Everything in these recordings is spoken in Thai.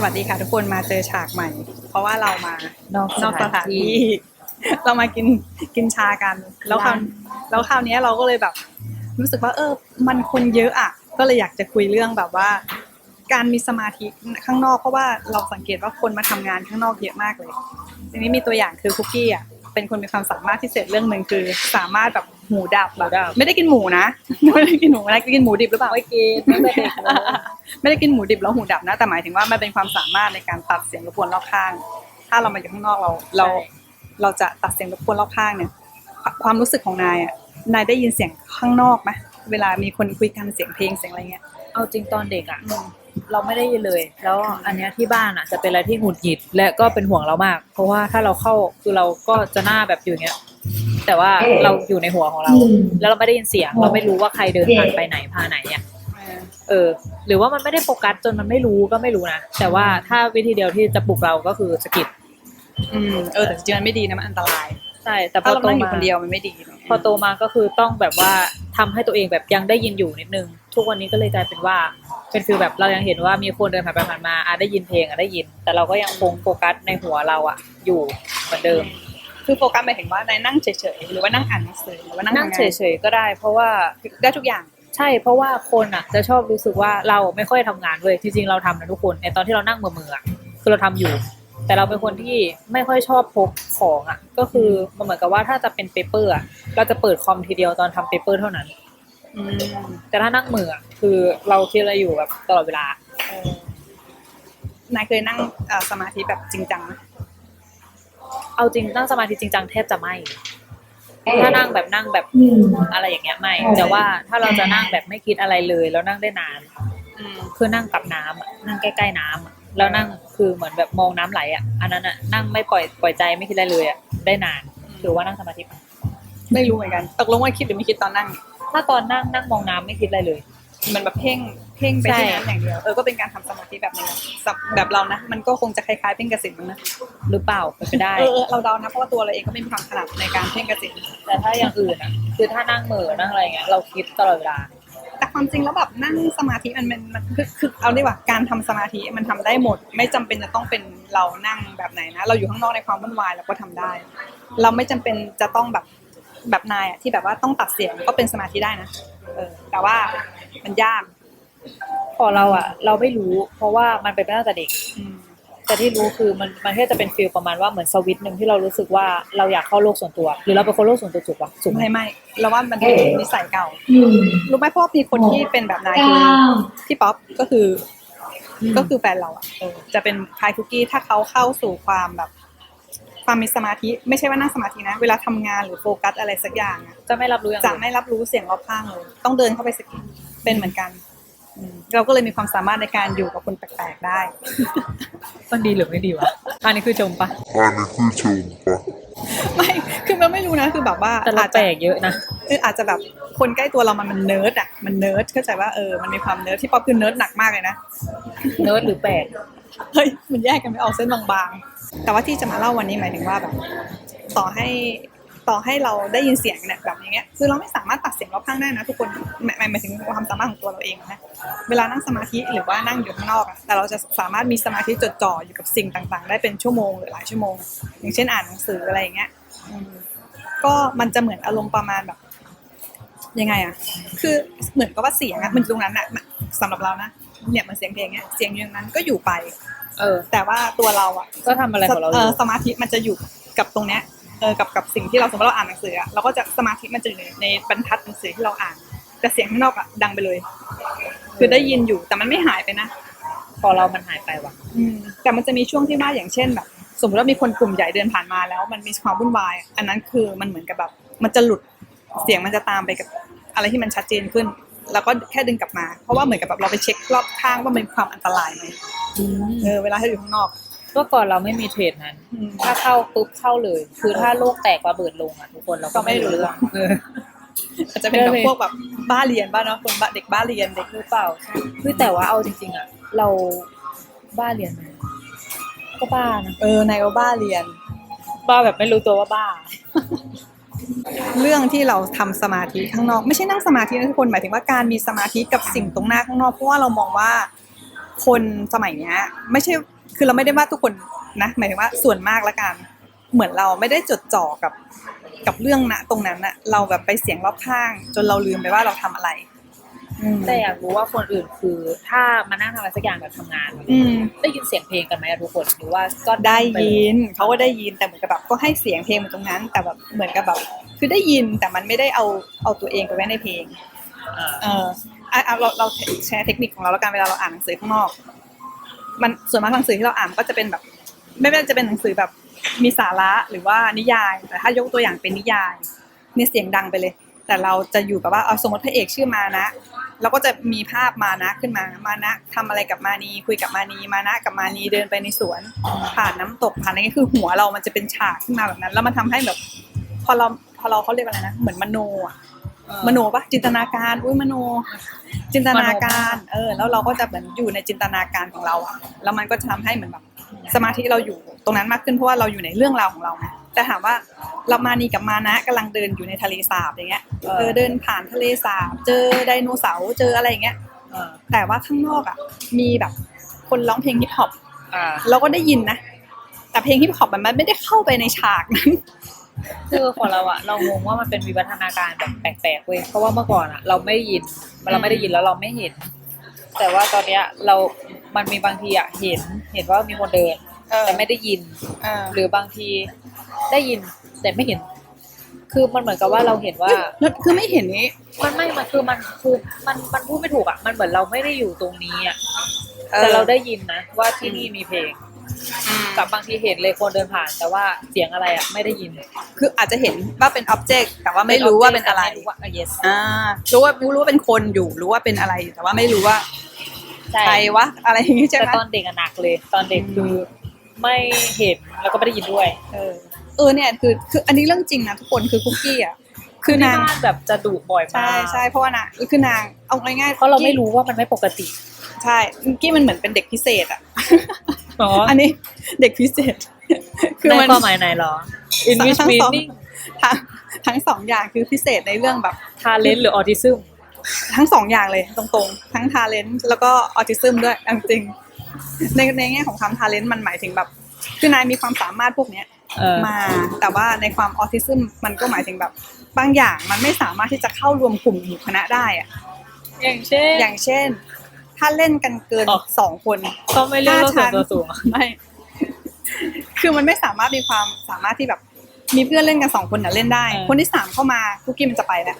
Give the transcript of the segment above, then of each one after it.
สวัสดีค่ะทุกคนมาเจอฉากใหม่ เพราะว่าเรามานอกนอกสถานที่เรามากินกินชากัน แล้วคราวแล้วคราวเนี้ยเราก็เลยแบบ รู้สึกว่า เออ มันคนเยอะอะ ก็เลยอยากจะคุยเรื่องแบบว่า การมีสมาธิข้างนอกเพราะว่าเราสังเกตว่าคนมาทำงานข้างนอกเยอะมากเลยทีนี้มีตัวอย่างคือคุกกี้อะเป็นคนมีความสามารถพิเศษเรื่องหนึ่งคือ สามารถแบบหมูดับแบบไม่ได้กินหมูนะไม่ได้กินหมูนะกินหมูดิบหรือเปล่าไม่กินตั้งแต่เด็กเลย ไม่ได้กินหมูดิบแล้วหูดับนะ แต่หมายถึงว่ามันเป็นความสามารถในการตัดเสียงรบกวนรอบข้าง ถ้าเรามาอยู่ข้างนอกเราเรา เราจะตัดเสียงรบกวนรอบข้างเนี่ย ความรู้สึกของนายอะนายได้ยินเสียงข้างนอกไหมเวลามีคนคุยกันเสียงเพลงเสียงอะไรเงี้ยเอาจริงตอนเด็กอะเราไม่ได้ยินเลย แล้วอันเนี้ยที่บ้านอะจะเป็นอะไรที่หงุดหงิดและก็เป็นห่วงเรามาก เพราะว่าถ้าเราเข้าคือเราก็จะหน้าแบบอยู่เนี้ยแต่ว่าเราอยู่ในหัวของเรา แล้วเราไม่ได้ยินเสียง เราไม่รู้ว่าใครเดินผ่านไปไหนพาไหนเนี่ย เออ หรือว่ามันไม่ได้โฟกัสจนมันไม่รู้ก็ไม่รู้นะ แต่ว่าถ้าวิธีเดียวที่จะปลุกเราก็คือสะกิดอืมเออแต่จริงๆมันไม่ดีนะมันอันตราย ใช่ แต่พถ้าอเราโตนั่งอยู่มาคนเดียวมันไม่ดีพอโตมาก็คือต้องแบบว่าทำให้ตัวเองแบบยังได้ยินอยู่นิดนึง ทุกวันนี้ก็เลยกลายเป็นว่า เป็นฟีลแบบเรายังเห็นว่ามีคนเดินผ่านไปผ่านมาอะได้ยินเพลงอะได้ยิน แต่เราก็ยังคงโฟกัสในหัวเราอะ อยู่เหมือนเดิม คือโฟกัสหมายถึงว่านายนั่งเฉยๆหรือว่านั่งอ่านหนังสือหรือว่านั่งนั่งทำาเฉยๆก็ได้ เพราะว่าได้ทุกอย่าง ใช่เพราะว่าคนอะ จะชอบรู้สึกว่าเราไม่ค่อยทำงานเว้ยจริงๆเราทำนะทุกคนในตอนที่เรานั่งมือมือๆอะคือเราทำอยู่ แต่เราเป็นคนที่ไม่ค่อยชอบพกของอะ ก็คือมันเหมือนกับว่าถ้าจะเป็นเปเปอร์อะเราจะเปิดคอมทีเดียวตอนทำเปเปอร์เท่านั้นอืมแต่ถ้านั่งมืออะคือเราคิดอะไรอยู่แบบตลอดเวลาเออนายเคยนั่งเอ่อสมาธิแบบจริงจังไหมเอาจริงนั่งสมาธิจริงจังแทบจะไม่ ถ้านั่งแบบนั่งแบบอะไรอย่างเงี้ยไม่ แต่ว่าถ้าเราจะนั่งแบบไม่คิดอะไรเลยแล้วนั่งได้นานอืมคือนั่งกับน้ำอะนั่งใกล้ๆน้ำอะแล้วนั่งคือเหมือนแบบมองน้ำไหลอะอันนั้นอะนั่งไม่ปล่อยปล่อยใจไม่คิดอะไรเลยอะได้นานถือว่านั่งสมาธิไม่รู้เหมือนกัน ตกลงว่าคิดหรือไม่คิดตอนนั่ง ถ้าตอนนั่งนั่งมองน้ำไม่คิดอะไรเลย มันแบบเพ่งเพ่งไปที่ใช่น้ำอย่างเดียวเออก็เป็นการทำสมาธิแบบนึงสำแบบเรานะมันก็คงจะคล้ายๆเพ่งกระสินมั้งนะหรือเปล่าเป็นไปได้เออเออเราเดานะเพราะว่าตัวเราเองก็ไม่มีความถนัดในการเพ่งกระสินแต่ถ้าอย่างอื่นอะคือถ้านั่งมือนั่งอะไรเงี้ยเราคิดตลอดเวลาแต่ความจริงแล้วแบบนั่งสมาธิมันมันมันคือคือเอาดีกว่าการทำสมาธิมันทำได้หมด ไม่จำเป็นจะต้องเป็นเรานั่งแบบไหนนะ เราอยู่ข้างนอกในความวุ่นวายเราก็ทำได้ เราไม่จำเป็นจะต้องแบบแบบนายอะที่แบบว่าต้องตัดเสียงก็เป็นสมาธิได้นะเออแต่ว่า มันยากพอเราอะ เราไม่รู้ เพราะว่ามันเป็นมาตั้งแต่เด็กอืมแต่ที่รู้คือมันมันแค่จะเป็นฟีลประมาณว่าเหมือนสวิตช์หนึ่งที่เรารู้สึกว่าเราอยากเข้าโลกส่วนตัว หรือเราเป็นคนโลกส่วนตัวจุกวะสุกไหมไม่ไม่เราว่ามันเป็นนิสัยเก่ารู้ไหมเพราะว่ามีคนที่เป็นแบบนายคือพี่ป๊อปก็คืออก็คือแฟนเราอะเออจะเป็นคลายคุกกี้ถ้าเขาเข้าสู่ความแบบความมีสมาธิไม่ใช่ว่านั่งสมาธินะ เวลาทำงานหรือโฟกัสอะไรสักอย่างอะจะไม่รับรู้อย่างจะอื่นไม่รับรู้เสียงรอบข้างเลยต้องเดินเข้าไปสกิด เป็นเหมือนกันอืมเราก็เลยมีความสามารถในการอยู่กับคนแปลกๆได้ มันดีหรือไม่ดีวะอันนี้คือชมปะอันนี้คือชมปะไม่คือเราไม่รู้นะคือแบบว่าแต่เราอาจแปจะลกเยอะนะคืออาจจะแบบคนใกล้ตัวเรามันมันเนิร์ดอะมันเนิร์ดเข้าใจว่าเออมันมีความเนิร์ดที่ป๊อปคือเนิร์ดหนักมากเลยนะเนิร์ดหรือแปลกเฮ้ยมันแยกกันไม่ออกเส้นบางๆแต่ว่าที่จะมาเล่าวันนี้หมายถึงว่าแบบ ต่อให้ ต่อให้เราได้ยินเสียงเนี่ยแบบอย่างเงี้ยคือเราไม่สามารถตัดเสียงรอบข้างได้นะทุกคนหมายหมายหมายถึงความสามารถของตัวเราเองนะเวลานั่งสมาธิหรือว่านั่งอยู่ข้างนอกอะแต่เราจะสามารถมีสมาธิจดจ่ออยู่กับสิ่งต่างๆ ได้เป็นชั่วโมงหรือหลายชั่วโมง อย่างเช่นอ่านหนังสืออะไรอย่างเงี้ยอืมก็มันจะเหมือนอารมณ์ประมาณแบบยังไงอะคือเหมือนกับว่าเสียงอะมันตรงนั้นอะมันสำหรับเรานะเนี่ยมันเสียงเพลงเนี้ยเสียงอยู่ตรงนั้นก็อยู่ไป เออ แต่ว่าตัวเราอะก็ทำอะไรของเราอเอยู่อสมาธิมันจะอยู่กับตรงเนี้ย เออกับกับสิ่งที่เราสมมติเราอ่านหนังสืออะเราก็จะสมาธิมันจะอยู่ในในบรรทัดหนังสือที่เราอ่าน แต่เสียงข้างนอกอะดังไปเลย คือได้ยินอยู่แต่มันไม่หายไปนะ พอเรามันหายไปว่ะ อืมแต่มันจะมีช่วงที่ว่าอย่างเช่นแบบ สมมติว่ามีคนกลุ่มใหญ่เดินผ่านมาแล้ว มันมีความวุ่นวาย อันนั้นคือมันเหมือนกับแบบ มันจะหลุดเสียงมันจะตามไปกับอะไรที่มันชัดเจนขึ้น แล้วก็แค่ดึงกลับมา เพราะว่าเหมือนกับแบบเราไปเช็ครอบข้างว่ามันมีความอันตรายไหมเออเวลาที่อยู่ข้างนอก เมื่อก่อนเราไม่มีเทรดนั้นอืมถ้าเข้าปุ๊บเข้าเลย คือถ้าโลกแตกระเบิดลงอะทุกคนเราก็ไม่รู้เรื่องเอออาจจะเป็นแบบพวกแบบบ้าเรียนบ้าเนาะคนบ้าเด็กบ้าเรียนเด็กหรือเปล่าคือแต่ว่าเอาจริง ๆอะเราบ้าเรียนไหมก็บ้านะเออนายก็บ้าเรียน บ้าแบบไม่รู้ตัวว่าบ้า เรื่องที่เราทำสมาธิข้างนอก ไม่ใช่นั่งสมาธินะทุกคนหมายถึงว่าการมีสมาธิกับสิ่งตรงหน้าข้างนอกเพราะว่าเรามองว่าคนสมัยเนี้ย ไม่ใช่ คือเราไม่ได้ว่าทุกคนนะหมายถึงว่าส่วนมากละกัน เหมือนเราไม่ได้จดจ่อกับกับเรื่องนะตรงนั้นนะเราแบบไปเสียงรอบข้าง จนเราลืมไปว่าเราทำอะไรอืมแต่อยากรู้ว่าคนอื่นคือ ถ้ามานั่งทำอะไรสักอย่างแบบทำงาน อืม ได้ยินเสียงเพลงกันไหมอะทุกคนหรือว่าก็ได้ยินเขาก็ได้ยินแต่เหมือนกับแบบก็ให้เสียงเพลงมาตรงนั้น แต่แบบเหมือนกับแบบคือได้ยินแต่มันไม่ได้เอาเอาตัวเองไปไว้ในเพลงอ่าเอออะอะเราเราแชร์เทคนิคของเราแล้วกันเวลาเราอ่านหนังสือข้างนอก มันส่วนมากหนังสือที่เราอ่านก็จะเป็นแบบ ไม่ว่าจะเป็นหนังสือแบบมีสาระหรือว่านิยาย แต่ถ้ายกตัวอย่างเป็นนิยายเนี่เสียงดังไปเลย แต่เราจะอยู่กับว่าเอาสมมติพระเอกชื่อมานะเราก็จะมีภาพมานะขึ้นมา มานะทำอะไรกับมานีคุยกับมานีมานะกับมานีเดินไปในสวน ผ่านน้ำตกผ่านอะไรเงี้ยคือหัวเรามันจะเป็นฉากขึ้นมาแบบนั้น แล้วมันทำให้แบบ พอเราพอเราเขาเรียกว่าอะไรนะ เหมือนมโนอะ มโนปะจินตนาการ อุ้ยมโน จินตนาการ เออ แล้วเราก็จะเหมือนอยู่ในจินตนาการของเราอะแล้วมันก็จะทำให้เหมือนแบบสมาธิเราอยู่ตรงนั้นมากขึ้นเพราะว่าเราอยู่ในเรื่องราวของเราไงแต่ถามว่าเรามานีกับมานะกำลังเดินอยู่ในทะเลสาบอย่างเงี้ยเออเดินผ่านทะเลสาบ เจอไดโนเสาร์เจออะไรอย่างเงี้ยอ่าแต่ว่าข้างนอกอะมีแบบคนร้องเพลงฮิปฮอปอ่าเราก็ได้ยินนะแต่เพลงฮิปฮอปมันไม่ได้เข้าไปในฉากนั้น คือของเราอะเรางงว่ามันเป็นวิวัฒนาการแบบแปลกๆเว้ยเพราะว่าเมื่อก่อนอะเราไม่ได้ยินเราไม่ได้ยินแล้วเราไม่เห็น แต่ว่าตอนเนี้ยเรา มันมีบางทีอะเห็น เห็นว่ามีคนเดินเออแต่ไม่ได้ยินเออหรือบางทีได้ยินแต่ไม่เห็น คือมันเหมือนกับว่าเราเห็นว่าแล้วคือไม่เห็นนี้ มันไม่มันคือมันคือมันมันพูดไม่ถูกอะมันเหมือนเราไม่ได้อยู่ตรงนี้อะออแต่เราได้ยินนะว่าที่นี่มีเพลงอืม กับบางทีเห็นเลยคนเดินผ่าน แต่ว่าเสียงอะไรอะไม่ได้ยิน คืออาจจะเห็นว่าเป็นอ็อบเจกต์แต่ว่าไม่รู้ว่าเป็นอะไรม่รู้ว่าอะ yes อ่ารู้ว่ารู้ว่าเป็นคนอยู่รู้ว่าเป็นอะไรอยู่แต่ว่าไม่รู้ว่าใช่ใครวะอะไรอย่างงี้ใช่แต่ไหมตอนเด็กอะหนักเลย ตอนเด็กคือไม่เห็นแล้วก็ไม่ได้ยินด้วย เออ เออเนี่ยคือคืออันนี้เรื่องจริงนะทุกคนคือคุกกี้อะคือที่นางบ้านแบบจะดุบ่อยมากใช่ใช่เพราะว่านางคือนางเอาง่ายๆเพราะเราไม่รู้ว่ามันไม่ปกติ ใช่คุกกี้มันเหมือนเป็นเด็กพิเศษอะ อ๋ออันนี้เด็กพิเศษ คือในมันความหมายไหนเหรอ in ทั้ง which ทั้งสอง meaning ทั้งทั้งสองอย่างคือพิเศษในเรื่องแบบ talent หรือ autism ทั้งสองอย่างเลยตรงๆ ทั้งทาเลนต์แล้วก็ออทิซึมด้วยเอาจริงๆในในแง่ของคำทาเลนต์มันหมายถึงแบบคือนายมีความสามารถพวกเนี้ยเออมาแต่ว่าในความออทิซึมมันก็หมายถึงแบบบางอย่างมันไม่สามารถที่จะเข้ารวมกลุ่มหมู่คณะได้อะอย่างเช่น อย่างเช่น ถ้าเล่นกันเกินอ๋อ สองคนเขาไม่เรียกว่าส่วนตัวสูงอะไม่ คือมันไม่สามารถมีความสามารถที่แบบมีเพื่อนเล่นกันสองคนน่ะเล่นได้คนที่สามเข้ามาคุกกี้มันจะไปแล้ว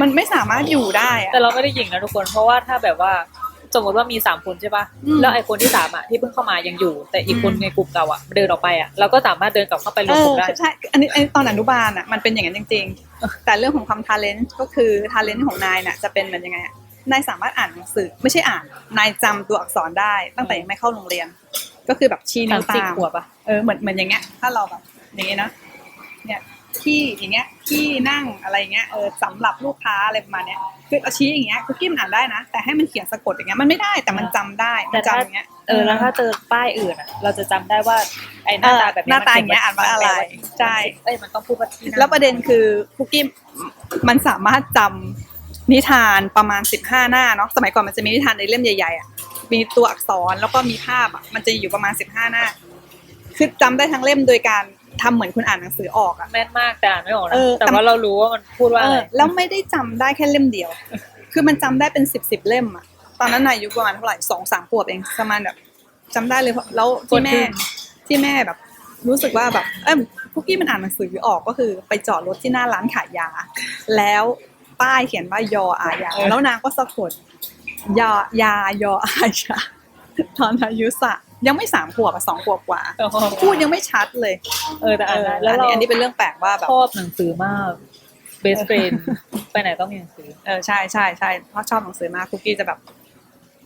มันไม่สามารถอยู่ได้อะ แต่เราไม่ได้ยิงนะทุกคน เพราะว่าถ้าแบบว่าสมมติว่ามีสามคนใช่ปะอืมแล้วไอ้คนที่สามอะที่เพิ่งเข้ามายังอยู่ แต่อีกคนอืม ในกลุ่มเก่าอะเดินออกไปอะเราก็สามารถเดินกลับเข้าไปรวเอมกอลุ่มได้ ใช่อันนี้อันนี้ตอนอนุบาลอะมันเป็นอย่างนั้นจริง ๆ แต่เรื่องของความทาเลนต์ก็คือทาเลนต์ของนายน่ะจะเป็นเหมือนยังไงอะ นายสามารถอ่านหนังสือ ไม่ใช่อ่าน นายจำตัวอักษรได้ตั้งแต่ยังไม่เข้าโรงเรียน ก็คือแบบชี้สานิ้มวสิบตามขวบอะเออเหมือนเหมือนอย่างเงี้ย ถ้าเราแบบอย่างเงี้ยนะเนี่ยที่อย่างเงี้ยที่นั่งอะไรเงี้ยเออสำหรับลูกค้าอะไรประมาณเนี้ยคือเอาชี้อย่างเงี้ยคุกกี้มันอ่านได้นะ แต่ให้มันเขียนสะกดอย่างเงี้ยมันไม่ได้แต่มันจำได้มันจำอย่างเงี้ยเออแล้วถ้าเจอป้ายอื่นอะ เราจะจำได้ว่าไอ้หน้าตาแบบหน้าตาอย่างเงี้ยอ่านว่าอะไรใช่เอ้ยมันต้องพูดว่าที่นั่นแล้วประเด็นคือคุกกี้มันสามารถจำ นิทานประมาณ 15 หน้าเนาะสมัยก่อนมันจะมีนิทานในเล่มใหญ่ๆอะมีตัวอักษรแล้วก็มีภาพอะมันจะอยู่ประมาณ 15 หน้า คือจำได้ทั้งเล่มโดยการทำเหมือนคุณอ่านหนังสือออกอะแม่นมากแต่อ่านไม่ออกนะเออแต่แต่ว่าเรารู้ว่ามันพูดว่าเออะไรอแล้วไม่ได้จำได้แค่เล่มเดียว คือมันจำได้เป็นสิบสิบเล่มอะตอนนั้นนายอายุประมาณเท่าไหร่สองสามขวบเองประมาณแบบจำได้เลยเพราะแล้วที่แม่ที่แม่แบบ รู้สึกว่าแบบเออคุกกี้มันอ่านหนังสือออกก็คือ ไปจอดรถที่หน้าร้านขายยา แล้ว ป้ายเขียนว่ายออายาแล้วนางก็สะกดยายายออายาตอนอายุสะยังไม่สามขวบอะสองขวบกว่าเออพูดยังไม่ชัดเลย เออแต่เออ่านอได้แล้วอันเรานี้อันนี้เป็นเรื่องแปลกว่าแบบชอบหนังสือมาก best friend ไปไหนต้องมีหนังสือเออใช่ใช่ใช่เพราะชอบหนังสือมากคุกกี้จะแบบ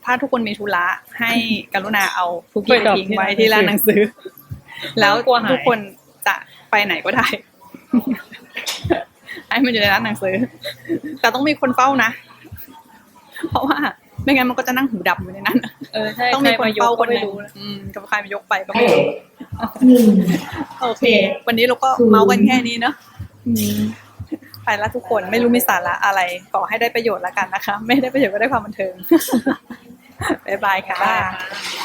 ถ้าทุกคนมีธุระให้กรุณาเอาคุกกี้ไปดรอปทิ้งที่ไว้ร้านที่ร้านหนังสือ แล้วกลัวหายทุกคนจะไปไหนก็ได้ ให้มันอยู่ในร้านหนังสือ แต่ต้องมีคนเฝ้านะ เพราะว่าไม่งั้นมันก็จะนั่งหูดับอยู่ในนั้น เออใช่ต้องมีคนใรยกเฝ้าก็คนหไม่นึ่งรู้นะอืมกับใครมายกไปก็ไม่รู้โอเค วันนี้เราก็เมาส์กันแค่นี้เนอะอืมไปแล้วทุกคนไม่รู้มีสาระอะไรขอให้ได้ประโยชน์แล้วกันนะคะ ไม่ได้ประโยชน์ก็ได้ความบันเทิงบ๊ายบายค่ะบ๊ายบายค่ะ